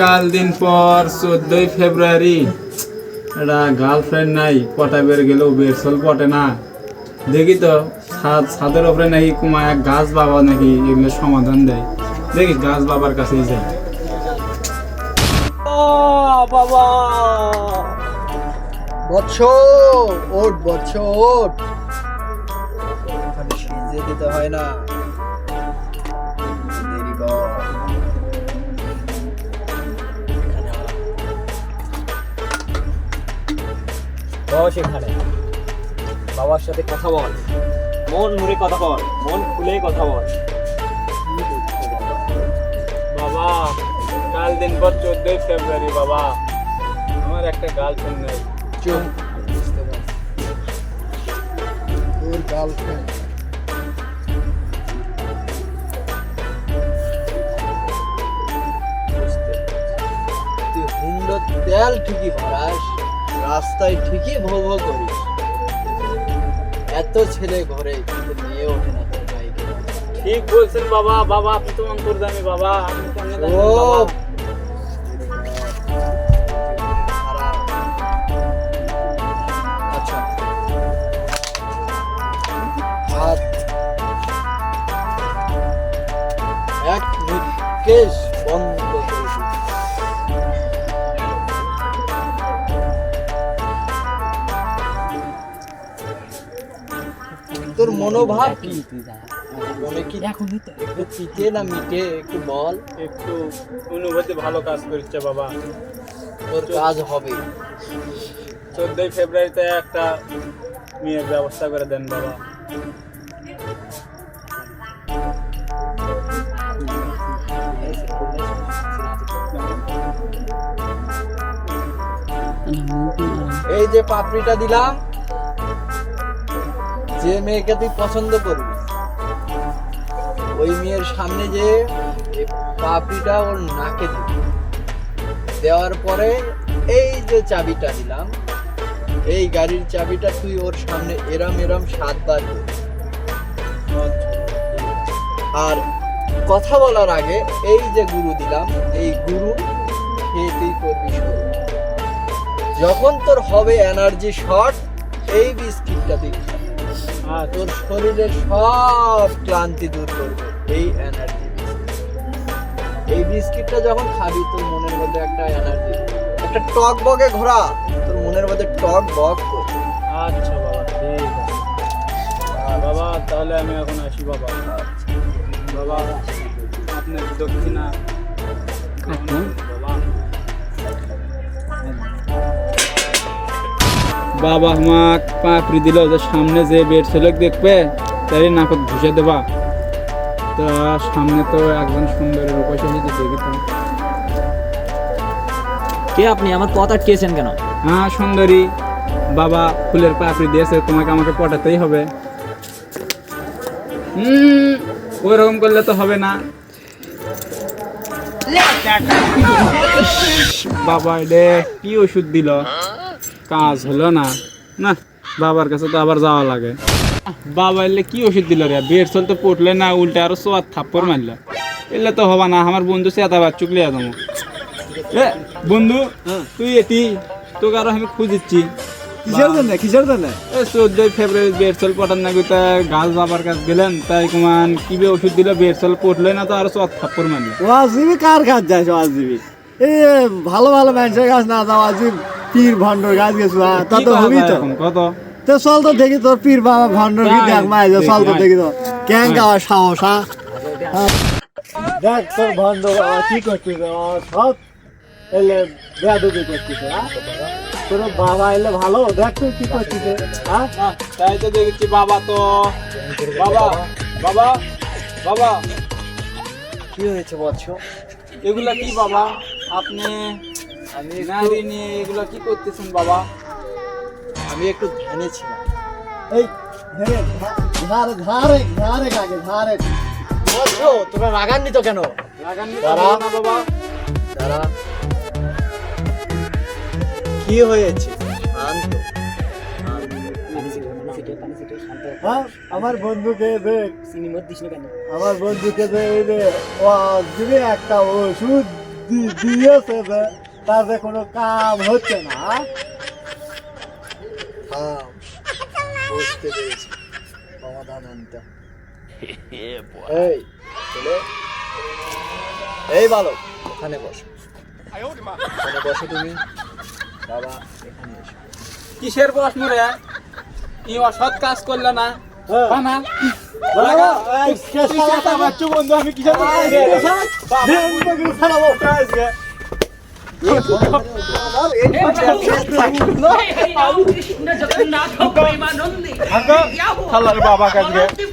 কাল দিন পর চোদ্দই ফেব্রুয়ারি। এটা গার্লফ্রেন্ড নাই, পটা বের গেলেও বের চল পটে না। দেখি তো, ছাদ, ছাদের ওপরে নাকি কুমা এক গাছ বাবা নাকি এগুলো সমাধান দেয়। দেখি গাছ বাবার কাছেই যাই বাবা! ওট হয় না। দেরি বস এখানে। বাবার সাথে কথা বল। মন মুড়ে কথা বল মন খুলে কথা বল। বাবা কাল দিন পর চোদ্দই ফেব্রুয়ারি বাবা। আমার একটা গার্লফ্রেন্ড নেই। চুপ। তোর গার্লফ্রেন্ড তেল ঠিকই ভরাস রাস্তায় ঠিকই ভো ভো করিস এত ছেলে ঘরে কিন্তু নিয়ে ওঠে না তোর বাইকে ঠিক বলছেন বাবা বাবা আপনি তো অন্তর্দামি বাবা কেমনে জানেন ও! বাবা? আচ্ছা। হাত। এক তোর মনোভাব কি? মনে কি? একটু পিটে না মিটে? একটু বল। একটু অনুভূতি ভালো কাজ করছে বাবা। তোর কাজ হবে। চোদ্দই ফেব্রুয়ারিতে একটা মেয়ের ব্যবস্থা করে দেন বাবা। এই যে পাপড়িটা দিলাম। যে মেয়েকে তুই পছন্দ করবি, ওই মেয়ের সামনে যে পাপড়িটা ওর নাকে দিবি। দেওয়ার পরে এই যে চাবিটা দিলাম, এই গাড়ির চাবিটা তুই ওর সামনে এরম এরম সাতবার। আর কথা বলার আগে এই যে গুরু দিলাম, এই গুরু খেয়ে তুই করবি যখন তোর হবে এনার্জি শর্ট এই বিস্কিটটা তুই আর তোর শরীরের সব ক্লান্তি দূর করবে। এই এনার্জি এই বিস্কিটটা যখন খাবি তোর মনের মধ্যে একটা এনার্জি একটা টক বগে ঘোরা তোর মনের মধ্যে টক বগ করবে। আচ্ছা বাবা ঠিক আছে। বাবা তাহলে আমি এখন আসি বাবা। বাবা আপনার দক্ষিণা বাবা আমাক পাপড়ি দিল যে সামনে যে বেড ছেলে দেখবে তাই নাকত ঘুষে দেবা। তো সামনে তো একজন সুন্দরের উপাসে যদি দেখিতাম কে আপনি? আমার পথ আটকেছেন কেন? হ্যাঁ সুন্দরী। বাবা ফুলের পাপড়ি দিয়েছে তোমাকে আমাকে পটাতেই হবে। হুম ওইরকম করলে তো হবে না। বাবা রে কি ওষুধ দিল? কাজ হলো না। না বাবার কাছে তো আবার যাওয়া লাগে। বাবা এলে কি ওষুধ দিল রে? বেড চলতে পড়লে না উল্টে আরও সোয়ার থাপ্পর মারল। এলে তো হবা না আমার বন্ধু সে চেতা বাচ্চু ক্লিয়া যাব। এ বন্ধু তুই এটি তোকে আরও আমি খুঁজিচ্ছি কিসের জন্য? কিসের জন্য? এই চোদ্দই ফেব্রুয়ারি বেরচল পটার নাকি তা গাছ বাবার কাছে গেলেন তাই কুমান কিবে ওষুধ দিল? বেরচল পটলে না তো আর সব থাপ্পর মারল। ওয়াজিবি কার কাজ যায় ওয়াজিবি এই ভালো ভালো মানুষের কাজ না যাওয়া আজিব। পীর ভণ্ডর গেছো তা তো হবি তো। কত? তো চল তো দেখি তোর পীর বাবা ভণ্ডর কি দেখ মাই যে চল তো দেখি, তো। কেন গাওয়া সাহস হ্যাঁ? হ্যাঁ। দেখ তোর ভণ্ড বাবা কি করছিস সব এলে বেয়াদবি করছিস হ্যাঁ? তোর বাবা এলে ভালো দেখ তুই কি করছিস হ্যাঁ? তাই তো দেখছি বাবা তো। বাবা বাবা বাবা। কি হয়েছে বৎস এগুলা কি বাবা? আপনি আমি নারী নিয়ে এগুলা কি করতেছেন বাবা? আমি একটু ধ্যানে ছিলাম। এই ধরে ধারে ধারে ধারে কাকে ধারে বৎস তোরা রাগান্বিত তো কেন লাগাননি না বাবা। দাঁড়া। কি হয়েছে? শান্ত। হ্যাঁ আমার বন্ধুকে দেখ আমার বন্ধুকে যে ও দিবে একটা ওষুধ দিয়েছে তাতে কোনো কাম হচ্ছে না হ্যাঁ? হ্যাঁ বুঝতে পেরেছি সমাধান আনতে এই ছেলে এই বালক ওখানে বসো ওখানে বসো তুমি বাবা এখানে এসো কিসের প্রশ্ন রে ই অসৎ কাজ করল না হ্যাঁ। আমি কিসের জগন্নাথ প্রেমানন্দে বাবা কাজকে